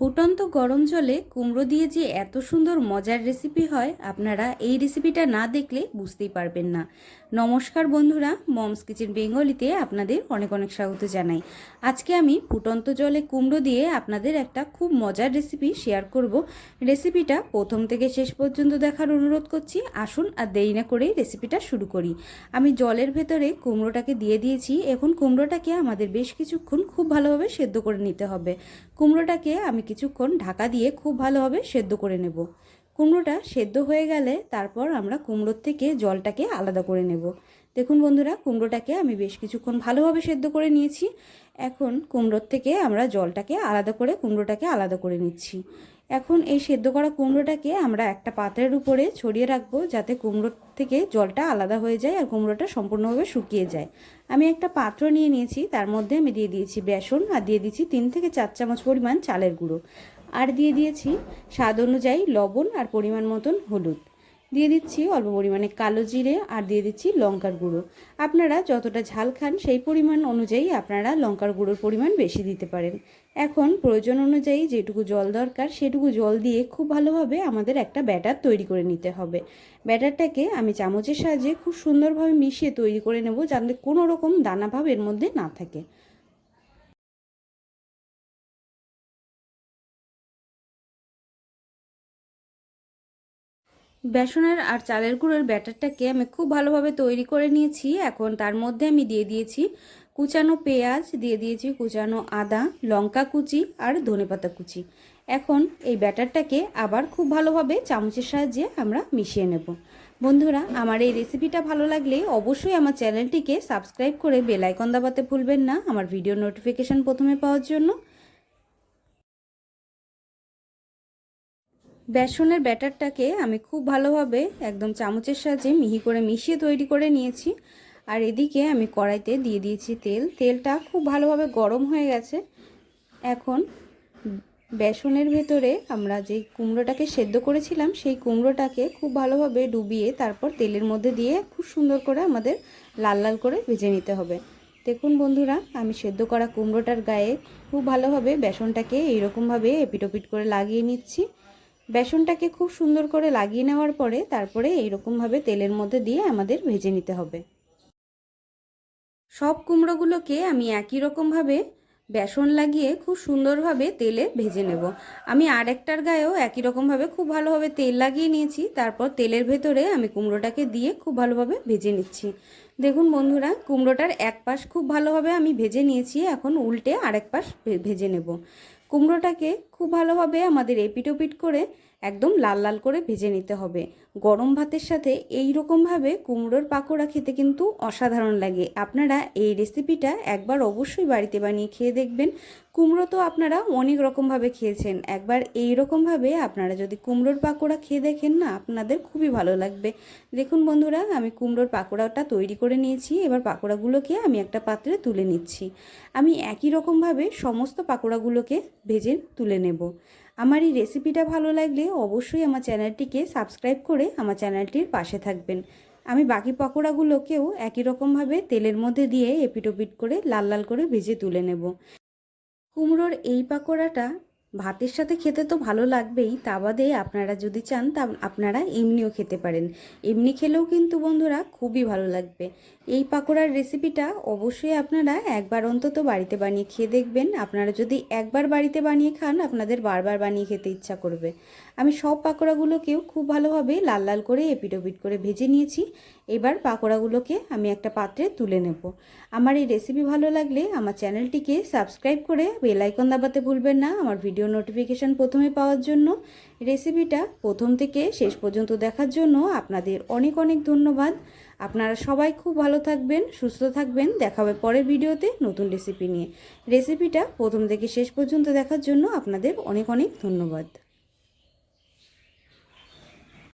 ফুটন্ত গরম জলে কুমড়ো দিয়ে যে এত সুন্দর মজার রেসিপি হয়, আপনারা এই রেসিপিটা না দেখলে বুঝতেই পারবেন না। নমস্কার বন্ধুরা, মমস কিচেন বেঙ্গলিতে আপনাদের অনেক অনেক স্বাগত জানাই। আজকে আমি ফুটন্ত জলে কুমড়ো দিয়ে আপনাদের একটা খুব মজার রেসিপি শেয়ার করব। রেসিপিটা প্রথম থেকে শেষ পর্যন্ত দেখার অনুরোধ করছি, আসুন আর দেরি না করেই রেসিপিটা শুরু করি। আমি জলের ভেতরে কুমড়োটাকে দিয়ে দিয়েছি, এখন কুমড়োটাকে আমাদের বেশ কিছুক্ষণ খুব ভালোভাবে সেদ্ধ করে নিতে হবে। কুমড়োটাকে আমি কিছুক্ষণ ঢাকা দিয়ে খুব ভালোভাবে সেদ্ধ করে নেব। কুমড়োটা সেদ্ধ হয়ে গেলে তারপর আমরা কুমড়োর থেকে জলটাকে আলাদা করে নেব। দেখুন বন্ধুরা, কুমড়োটাকে আমি বেশ কিছুক্ষণ ভালোভাবে সেদ্ধ করে নিয়েছি। এখন কুমড়োর থেকে আমরা জলটাকে আলাদা করে, কুমড়োটাকে আলাদা করে নিচ্ছি। এখন এই সেদ্ধ করা কুমড়োটাকে আমরা একটা পাত্রের উপরে ছড়িয়ে রাখব যাতে কুমড়োর থেকে জলটা আলাদা হয়ে যায় আর কুমড়োটা সম্পূর্ণভাবে শুকিয়ে যায়। আমি একটা পাত্র নিয়ে নিয়েছি, তার মধ্যে আমি দিয়ে দিয়েছি বেসন আর দিয়ে দিয়েছি তিন থেকে চার চামচ পরিমাণ চালের গুঁড়ো। আর দিয়ে দিয়েছি স্বাদ অনুযায়ী লবণ আর পরিমাণ মতন হলুদ। দিয়ে দিচ্ছি অল্প পরিমাণে কালো জিরে আর দিয়ে দিচ্ছি লঙ্কার গুঁড়ো। আপনারা যতটা ঝাল খান সেই পরিমাণ অনুযায়ী আপনারা লঙ্কার গুঁড়োর পরিমাণ বেশি দিতে পারেন। এখন প্রয়োজন অনুযায়ী যেটুকু জল দরকার সেটুকু জল দিয়ে খুব ভালোভাবে আমাদের একটা ব্যাটার তৈরি করে নিতে হবে। ব্যাটারটাকে আমি চামচের সাহায্যে খুব সুন্দরভাবে মিশিয়ে তৈরি করে নেব যাতে কোনো রকম দানাভাব এর মধ্যে না থাকে। বেসনের আর চালের গুঁড়োর ব্যাটারটাকে আমি খুব ভালোভাবে তৈরি করে নিয়েছি। এখন তার মধ্যে আমি দিয়ে দিয়েছি কুচানো পেঁয়াজ, দিয়ে দিয়েছি কুচানো আদা, লঙ্কা কুচি আর ধনেপাতা কুচি। এখন এই ব্যাটারটাকে আবার খুব ভালোভাবে চামচের সাহায্যে আমরা মিশিয়ে নেব। বন্ধুরা, আমার এই রেসিপিটা ভালো লাগলে অবশ্যই আমার চ্যানেলটিকে সাবস্ক্রাইব করে বেল আইকন দাবাতে ভুলবেন না। আমার ভিডিও নোটিফিকেশান প্রথমে পাওয়ার জন্য। বেসনের ব্যাটারটাকে আমি খুব ভালোভাবে একদম চামচের সাহায্যে মিহি করে মিশিয়ে তৈরি করে নিয়েছি। আর এদিকে আমি কড়াইতে দিয়ে দিয়েছি তেল। তেলটা খুব ভালোভাবে গরম হয়ে গেছে। এখন বেসনের ভেতরে আমরা যে কুমড়োটাকে সেদ্ধ করেছিলাম, সেই কুমড়োটাকে খুব ভালোভাবে ডুবিয়ে তারপর তেলের মধ্যে দিয়ে খুব সুন্দর করে আমাদের লাল লাল করে ভেজে নিতে হবে। দেখুন বন্ধুরা, আমি সেদ্ধ করা কুমড়োটার গায়ে খুব ভালোভাবে বেসনটাকে এইরকমভাবে এপিটোপিট করে লাগিয়ে নিচ্ছি। বেসনটাকে খুব সুন্দর করে লাগিয়ে নেওয়ার পরে তারপরে এইরকমভাবে তেলের মধ্যে দিয়ে আমাদের ভেজে নিতে হবে। সব কুমড়োগুলোকে আমি একই রকমভাবে বেসন লাগিয়ে খুব সুন্দরভাবে তেলে ভেজে নেব। আমি আরেকটার গায়েও একই রকমভাবে খুব ভালোভাবে তেল লাগিয়ে নিয়েছি, তারপর তেলের ভেতরে আমি কুমড়োটাকে দিয়ে খুব ভালোভাবে ভেজে নিচ্ছি। দেখুন বন্ধুরা, কুমড়োটার এক পাশ খুব ভালোভাবে আমি ভেজে নিয়েছি, এখন উল্টে আরেক পাশ ভেজে নেব। কুমড়োটাকে খুব ভালোভাবে আমাদের এপিটোপিট করে একদম লাল লাল করে ভেজে নিতে হবে। গরম ভাতের সাথে এই রকমভাবে কুমড়োর পাকোড়া খেতে কিন্তু অসাধারণ লাগে। আপনারা এই রেসিপিটা একবার অবশ্যই বাড়িতে বানিয়ে খেয়ে দেখবেন। কুমড়ো তো আপনারা অনেক রকমভাবে খেয়েছেন। একবার এই রকমভাবে আপনারা যদি কুমড়োর পাকোড়া খেয়ে দেখেন না, আপনাদের খুবই ভালো লাগবে। দেখুন বন্ধুরা, আমি কুমড়োর পাকোড়াটা তৈরি করে নিয়েছি। এবার পাকোড়াগুলোকে আমি একটা পাত্রে তুলে নিচ্ছি। আমি একই রকমভাবে সমস্ত পাকোড়াগুলোকে ভেজে তুলে নেব। আমার এই রেসিপিটা ভালো লাগলে অবশ্যই আমার চ্যানেলটিকে সাবস্ক্রাইব করে আমার চ্যানেলটির পাশে থাকবেন। আমি বাকি পকোড়াগুলোকেও একই রকমভাবে তেলের মধ্যে দিয়ে এপিটোপিট করে লাল লাল করে ভেজে তুলে নেব। কুমড়োর এই পাকোড়াটা ভাতের সাথে খেতে তো ভালো লাগবেই, তা বাদে আপনারা যদি চান তা আপনারা এমনিও খেতে পারেন। এমনি খেলেও কিন্তু বন্ধুরা খুবই ভালো লাগবে। এই পাকোড়ার রেসিপিটা অবশ্যই আপনারা একবার অন্তত বাড়িতে বানিয়ে খেয়ে দেখবেন। আপনারা যদি একবার বাড়িতে বানিয়ে খান, আপনাদের বারবার বানিয়ে খেতে ইচ্ছা করবে। আমি সব পাকোড়াগুলোকেও খুব ভালোভাবে লাল লাল করে এপিটোপিট করে ভেজে নিয়েছি। এবার পাকোড়াগুলোকে আমি একটা পাত্রে তুলে নেব। আমার এই রেসিপি ভালো লাগলে আমার চ্যানেলটিকে সাবস্ক্রাইব করে বেল আইকন দাবাতে ভুলবেন না। আমার ভিডিও নোটিফিকেশান প্রথমে পাওয়ার জন্য। রেসিপিটা প্রথম থেকে শেষ পর্যন্ত দেখার জন্য আপনাদের অনেক অনেক ধন্যবাদ। আপনারা সবাই খুব ভালো থাকবেন, সুস্থ থাকবেন। দেখা হবে পরের ভিডিওতে নতুন রেসিপি নিয়ে। রেসিপিটা প্রথম থেকে শেষ পর্যন্ত দেখার জন্য আপনাদের অনেক অনেক ধন্যবাদ।